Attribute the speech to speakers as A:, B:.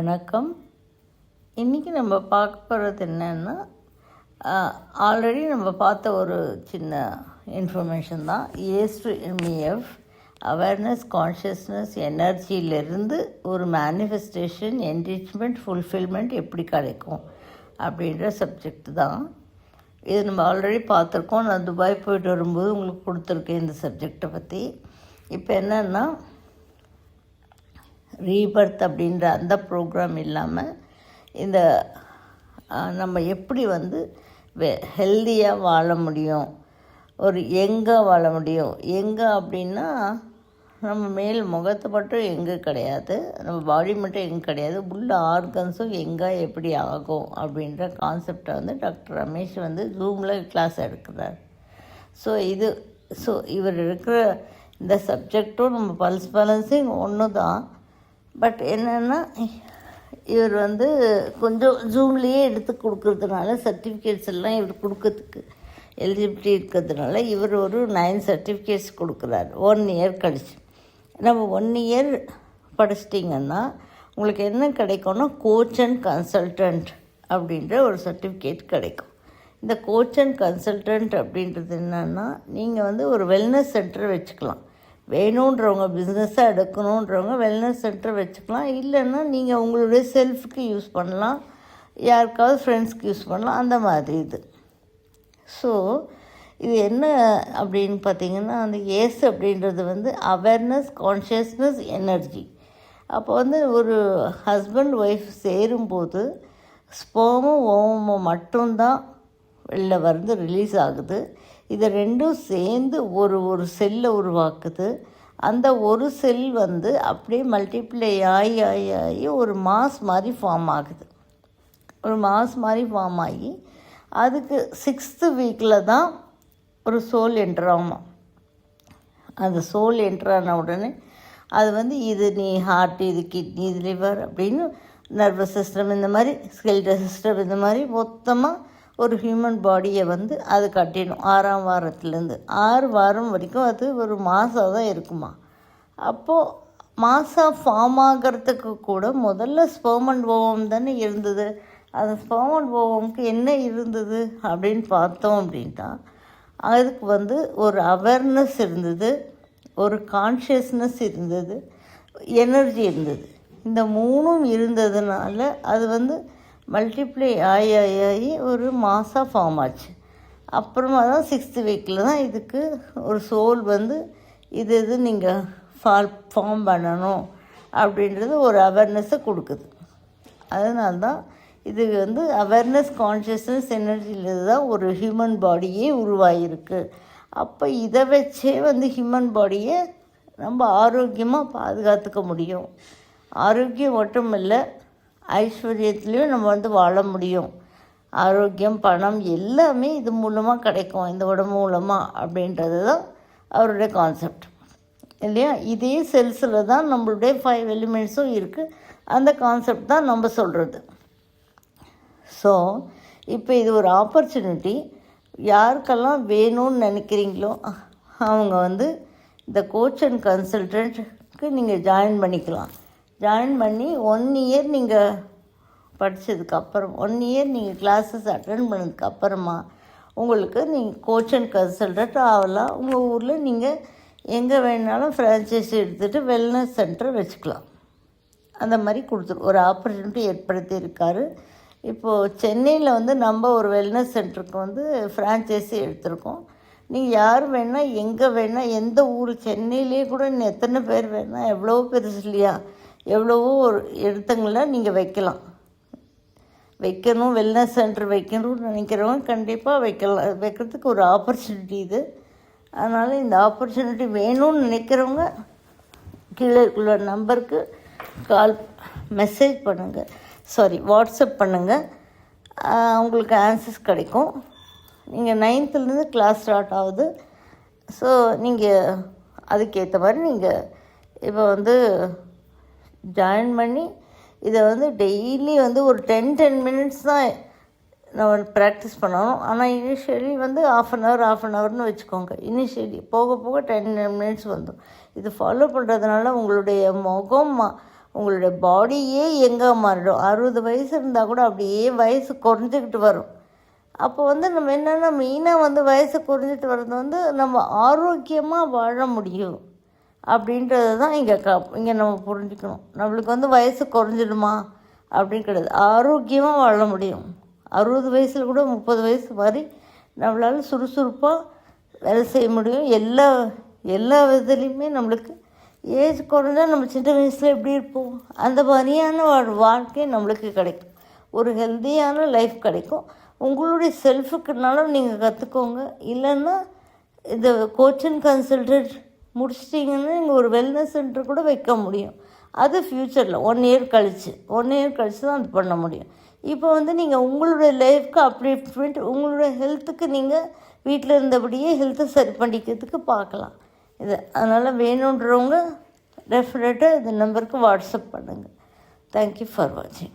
A: வணக்கம். இன்றைக்கி நம்ம பார்க்க போகிறது என்னென்னா ஆல்ரெடி நம்ம பார்த்த ஒரு சின்ன இன்ஃபர்மேஷன் தான். ஏஸ்டு எம்இஎஃப் அவேர்னஸ் கான்ஷியஸ்னஸ் எனர்ஜியிலிருந்து ஒரு மேனிஃபெஸ்டேஷன் என்ரிச்மெண்ட் ஃபுல்ஃபில்மெண்ட் எப்படி கிடைக்கும் அப்படின்ற சப்ஜெக்ட் தான். இது நம்ம ஆல்ரெடி பார்த்துருக்கோம். நான் துபாய் போயிட்டு வரும்போது உங்களுக்கு கொடுத்துருக்கேன் இந்த சப்ஜெக்டை பற்றி இப்போ என்னென்னா ரீபர்த் அப்படின்ற அந்த ப்ரோக்ராம் இல்லாமல் இந்த நம்ம எப்படி வந்து வெ ஹெல்த்தியாக வாழ முடியும்? ஒரு எங்கே வாழ முடியும்? எங்கே அப்படின்னா நம்ம மேல் முகத்தை மட்டும் எங்கே கிடையாது. நம்ம பாடி மட்டும் எங்கே கிடையாது. உள்ள ஆர்கன்ஸும் எங்கே எப்படி ஆகும் அப்படின்ற கான்செப்டை வந்து டாக்டர் ரமேஷ் வந்து ஜூமில் கிளாஸ் எடுக்கிறார். ஸோ இது ஸோ இவர் இருக்கிற இந்த சப்ஜெக்டும் நம்ம பல்ஸ் பேலன்ஸும் ஒன்று தான் பட் என்னென்னா இவர் வந்து கொஞ்சம் ஜூம்லேயே எடுத்து கொடுக்கறதுனால சர்டிஃபிகேட்ஸ் எல்லாம் இவர் கொடுக்கறதுக்கு எலிஜிபிலிட்டி இருக்கிறதுனால இவர் ஒரு நைன் சர்டிஃபிகேட்ஸ் கொடுக்குறாரு. ஒன் இயர் கழிச்சு. நம்ம ஒன் இயர் படிச்சிட்டிங்கன்னா உங்களுக்கு என்ன கிடைக்கும்னா கோச் அண்ட் கன்சல்டன்ட் அப்படின்ற ஒரு சர்டிஃபிகேட் கிடைக்கும். இந்த கோச் அண்ட் கன்சல்டன்ட் அப்படின்றது என்னென்னா நீங்கள் வந்து ஒரு வெல்னஸ் சென்டர் வச்சுக்கலாம். வேணுன்றவங்க பிஸ்னஸாக எடுக்கணுன்றவங்க வெல்னஸ் சென்டர் வச்சுக்கலாம். இல்லைன்னா நீங்கள் உங்களுடைய செல்ஃபுக்கு யூஸ் பண்ணலாம். யாருக்காவது ஃப்ரெண்ட்ஸ்க்கு யூஸ் பண்ணலாம். அந்த மாதிரி இது. ஸோ இது என்ன அப்படின்னு பார்த்தீங்கன்னா அந்த ஏஸ் அப்படின்றது வந்து அவேர்னஸ் கான்ஷியஸ்னஸ் எனர்ஜி அப்போ வந்து ஒரு ஹஸ்பண்ட் ஒய்ஃப் சேரும்போது ஸ்போமும் ஓமமும் மட்டும்தான் வெளில வந்து ரிலீஸ் ஆகுது. இது ரெண்டும் சேர்ந்து ஒரு ஒரு செல்லை உருவாக்குது. அந்த ஒரு செல் வந்து அப்படியே மல்டிப்ளை ஆகி ஆகி ஆகி ஒரு மாஸ் மாதிரி ஃபார்ம் ஆகுது. ஒரு மாஸ் மாதிரி ஃபார்ம் ஆகி அதுக்கு சிக்ஸ்த்து வீக்கில் தான் ஒரு சோல் என்ட்ராமா அந்த சோல் என்ட்ரான உடனே அது வந்து இது நீ ஹார்ட் இது கிட்னி இது லிவர் அப்படின்னு நர்வஸ் சிஸ்டம் இந்த மாதிரி ஸ்கெல்டர் சிஸ்டம் இந்த மாதிரி மொத்தமாக ஒரு ஹியூமன் பாடியை வந்து அது கட்டிடும் ஆறாம் வாரத்துலேருந்து. ஆறு வாரம் வரைக்கும் அது ஒரு மாதம் தான் இருக்குமா. அப்போது மாதம் ஃபார்ம் ஆகிறதுக்கு கூட முதல்ல ஸ்போமன் ஓவம் தானே இருந்தது. அந்த ஸ்போமன் ஓவம்க்கு என்ன இருந்தது அப்படின்னு பார்த்தோம் அப்படின்ட்டா அதுக்கு வந்து ஒரு அவேர்னஸ் இருந்தது ஒரு கான்ஷியஸ்னஸ் இருந்தது எனர்ஜி இருந்தது. இந்த மூணும் இருந்ததுனால அது வந்து மல்டிப்ளை ஆகி ஆகி ஆகி ஒரு மாதம் ஃபார்ம் ஆச்சு. அப்புறமா தான் சிக்ஸ்த்து வீக்கில் தான் இதுக்கு ஒரு சோல் வந்து இது இது நீங்கள் ஃபால் ஃபார்ம் பண்ணணும் அப்படின்றது ஒரு அவேர்னஸை கொடுக்குது. அதனால தான் இது வந்து அவேர்னஸ் கான்ஷியஸ்னஸ் எனர்ஜியில் தான் ஒரு ஹியூமன் பாடியே உருவாகிருக்கு அப்போ இதை வச்சே வந்து ஹியூமன் பாடியை நம்ம ஆரோக்கியமாக பாதுகாத்துக்க முடியும். ஆரோக்கியம் மட்டும் இல்லை ஐஸ்வர்யத்துலேயும் நம்ம வந்து வாழ முடியும். ஆரோக்கியம் பணம் எல்லாமே இது மூலமாக கிடைக்கும். இந்த உடம்பு மூலமாக அப்படின்றது தான் அவருடைய கான்செப்ட் இல்லையா? இதே செல்ஸில் தான் நம்மளுடைய ஃபைவ் எலிமெண்ட்ஸும் இருக்குது அந்த கான்செப்ட் தான் நம்ம சொல்கிறது ஸோ இப்போ இது ஒரு ஆப்பர்ச்சுனிட்டி யாருக்கெல்லாம் வேணும்னு நினைக்கிறீங்களோ அவங்க வந்து இந்த கோச் அண்ட் கன்சல்டன்ட்டுக்கு நீங்கள் ஜாயின் பண்ணிக்கலாம். ஜாயின் பண்ணி ஒன் இயர் நீங்கள் படித்ததுக்கப்புறம் ஒன் இயர் நீங்கள் கிளாஸஸ் அட்டன் பண்ணதுக்கப்புறமா உங்களுக்கு நீங்கள் கோச் அண்ட் கன்சல்டன்ட் ஆகலாம். உங்கள் ஊரில் நீங்கள் எங்கே வேணாலும் ஃப்ரான்ச்சைஸி எடுத்துகிட்டு வெல்னஸ் சென்டர் வச்சுக்கலாம். அந்த மாதிரி கொடுத்துரு ஒரு ஆப்பர்ச்சுனிட்டி ஏற்படுத்தியிருக்காரு. இப்போது சென்னையில் வந்து நம்ம ஒரு வெல்னஸ் சென்டருக்கு வந்து ஃப்ரான்ச்சைஸி எடுத்திருக்கோம். நீங்கள் யார் வேணால் எங்கே வேணால் எந்த ஊர் சென்னையிலே கூட இன்னும் எத்தனை பேர் வேணால் எவ்வளோ பெருசு இல்லையா? எவ்வளவோ ஒரு இடத்துங்கள நீங்கள் வைக்கலாம். வைக்கணும் வெல்னஸ் சென்டர் வைக்கணும்னு நினைக்கிறவங்க கண்டிப்பாக வைக்கலாம். வைக்கிறதுக்கு ஒரு ஆப்பர்ச்சுனிட்டி இது. அதனால் இந்த ஆப்பர்ச்சுனிட்டி வேணும்னு நினைக்கிறவங்க கீழே உள்ள நம்பருக்கு கால் மெசேஜ் பண்ணுங்கள் சாரி வாட்ஸ்அப் பண்ணுங்கள் உங்களுக்கு ஆன்சர்ஸ் கிடைக்கும். நீங்கள் நைன்த்துலேருந்து கிளாஸ் ஸ்டார்ட் ஆகுது. ஸோ நீங்கள் அதுக்கேற்ற மாதிரி நீங்கள் இப்போ வந்து ஜாயின் பண்ணி இதை வந்து டெய்லி வந்து ஒரு டென் டென் மினிட்ஸ் தான் நம்ம ப்ராக்டிஸ் பண்ணணும். ஆனால் இனிஷியலி வந்து half an hour half an ஹவர்னு வச்சுக்கோங்க. இனிஷியலி போக போக டென் மினிட்ஸ் வந்துடும். இது ஃபாலோ பண்ணுறதுனால உங்களுடைய முகம் உங்களுடைய பாடியே எங்கே மாறிடும். அறுபது வயசு இருந்தால் கூட அப்படியே வயசு குறைஞ்சிக்கிட்டு வரும். அப்போ வந்து நம்ம என்னென்னா மெயினாக வந்து வயசு குறைஞ்சிட்டு வர்றது வந்து நம்ம ஆரோக்கியமாக வாழ முடியும். அப்படின்றத தான் இங்கே க இங்கே நம்ம புரிஞ்சுக்கணும். நம்மளுக்கு வந்து வயசு குறைஞ்சிடுமா? அப்படின்னு கிடையாது. ஆரோக்கியமாக வாழ முடியும். அறுபது வயசில் கூட முப்பது வயசு மாதிரி நம்மளால் சுறுசுறுப்பாக வேலை செய்ய முடியும். எல்லா எல்லா விதத்துலேயுமே நம்மளுக்கு ஏஜ் குறைஞ்சா நம்ம சின்ன வயசில் எப்படி இருப்போம்? அந்த மாதிரியான வாழ்க்கை நம்மளுக்கு கிடைக்கும். ஒரு ஹெல்த்தியான லைஃப் கிடைக்கும். உங்களுடைய செல்ஃபுக்குனாலும் நீங்கள் கற்றுக்கோங்க இல்லைன்னா இந்த கோச்சிங் கன்சல்டன்ட் முடிச்சிட்டிங்கன்னா நீங்கள் ஒரு வெல்னஸ் சென்டர் கூட வைக்க முடியும். அது ஃப்யூச்சரில் ஒன் இயர் கழித்து ஒன் இயர் கழித்து தான் அது பண்ண முடியும். இப்போ வந்து நீங்கள் உங்களுடைய லைஃப்க்கு அப்டேட்மெண்ட் உங்களுடைய ஹெல்த்துக்கு நீங்கள் வீட்டில் இருந்தபடியே ஹெல்த்தை சரி பண்ணிக்கிறதுக்கு பார்க்கலாம். இது அதனால் வேணுன்றவங்க டெஃபினட்டாக இந்த நம்பருக்கு வாட்ஸ்அப் பண்ணுங்கள் தேங்க்யூ ஃபார் வாட்சிங்